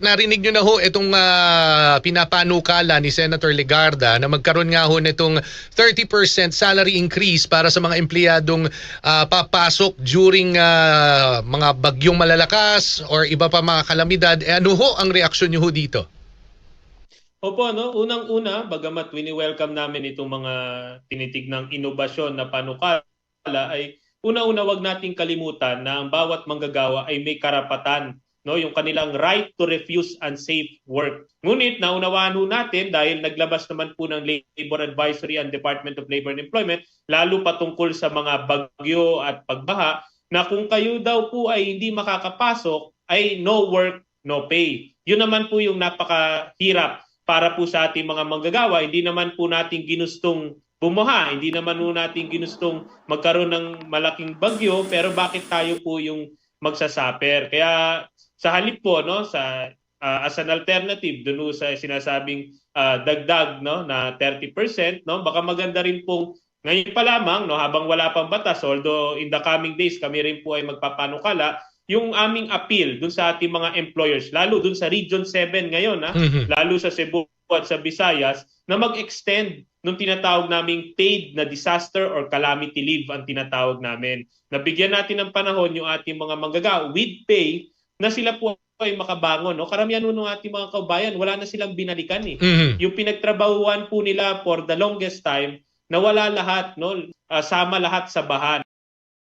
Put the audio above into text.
Narinig nyo na ho itong ah, pinapanukala ni Senator Legarda na magkaroon nga ho nitong 30% salary increase para sa mga empleyadong ah, papasok during ah, mga bagyong malalakas or iba pa mga kalamidad. Eh, ano ho ang reaksyon nyo ho dito? Opo, no? unang-una, bagamat wini-welcome namin itong mga tinitignang inobasyon na panukala, ay una-una wag nating kalimutan na ang bawat manggagawa ay may karapatan no yung kanilang right to refuse unsafe work. Ngunit naunawaan ho natin dahil naglabas naman po ng Labor Advisory and Department of Labor and Employment lalo patungkol sa mga bagyo at pagbaha na kung kayo daw po ay hindi makakapasok ay no work, no pay. Yun naman po yung napakahirap para po sa ating mga manggagawa. Hindi naman po natin ginustong bumuha, hindi naman po natin ginustong magkaroon ng malaking bagyo, pero bakit tayo po yung magsasaper? Kaya sa halip po no sa uh, as an alternative dun sa sinasabing uh, dagdag no na 30% no baka maganda rin pong ngayon pa lamang no habang wala pang batas although in the coming days kami rin po ay magpapanukala yung aming appeal dun sa ating mga employers lalo dun sa Region 7 ngayon ha Mhm. lalo sa Cebu at sa Visayas na mag-extend nung tinatawag naming paid na disaster or calamity leave ang tinatawag namin. Nabigyan natin ng panahon yung ating mga manggagawa with pay na sila po ay makabangon. No? Karamihan nun ng ating mga kabayan, wala na silang binalikan eh. Mhm. Yung pinagtrabahuan po nila for the longest time, nawala lahat, no? Ah, sama lahat sa bahan.